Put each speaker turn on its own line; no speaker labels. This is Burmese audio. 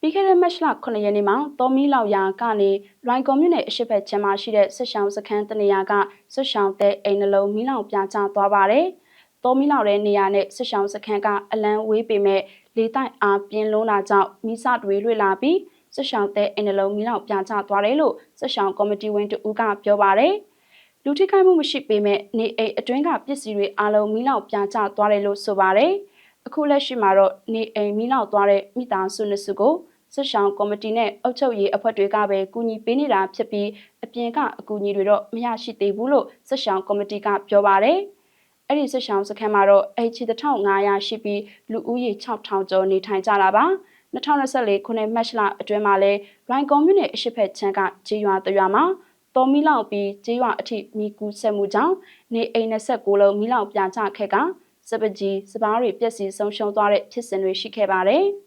ပြီးခဲ့တဲ့မတ်လ9ရက်နေ့မှာတော်မီလောက်ရာကနေလွိုင်ကော်မြို့နယ်အရှိတ်ဘက်ချမ်းမှာရှိတဲ့ဆက်ဆောင်စခန်းတနေရာကဆက်ဆောင်တဲ့အိမ်နှလုံးမီးလောင်ပြာကျသွားပါတယ်။တော်မီလောက်တဲ့နေရာနဲ့ဆက်ဆောင်စခန်းကအလံဝေးပေမဲ့လေတိုက်အားပြင်းလုံးလာကြောင့်မိစတွေလွှေလာပြီးဆက်ဆောင်တဲ့အိမ်နှလုံးမီးလောင်ပြာကျသွားတယ်လို့ဆက်ဆောင်ကော်မတီဝင်တူကပြောပါတယ်။လူထိခိုက်မှုမရှိပေမဲ့နေအိမ်အတွင်းကပစ္စည်းတွေအလုံးမီးလောင်ပြာကျသွားတယ်လို့ဆိုပါတယ်။ အခုလက်ရှိမှာတော့နေအိမ်မီးလောင်သွားတဲ့မိသားစုနှစ်စုကိုစစ်ဆောင်ကော်မတီနဲ့အုပ်ချုပ်ရေးအဖွဲ့တွေကပဲကူညီပေးနေတာဖြစ်ပြီးအပြင်ကအကူအညီတွေတော့မရရှိသေးဘူးလို့စစ်ဆောင်ကော်မတီကပြောပါတယ်။အဲ့ဒီစစ်ဆောင်စခန်းမှာတော့အချီ1500ရှိပြီးလူဦးရေ6000ကျော်နေထိုင်ကြတာပါ။2024ခုနှစ်မတ်လအတွင်းမှာလဲရိုင်ကွန်မြူနယ်အရှိဖက်ချမ်းကဂျေးရွာတရွာမှာတော်မီလောက်ပြီးဂျေးရွာအထိမိကူးဆက်မှုကြောင့်နေအိမ်29လုံးမီလောက်ပြာကျခဲ့က စပကြီးစပားတွေပျက်စီးဆုံးရှုံးသွားတဲ့ဖြစ်စဉ်တွေရှိခဲ့ပါတယ်။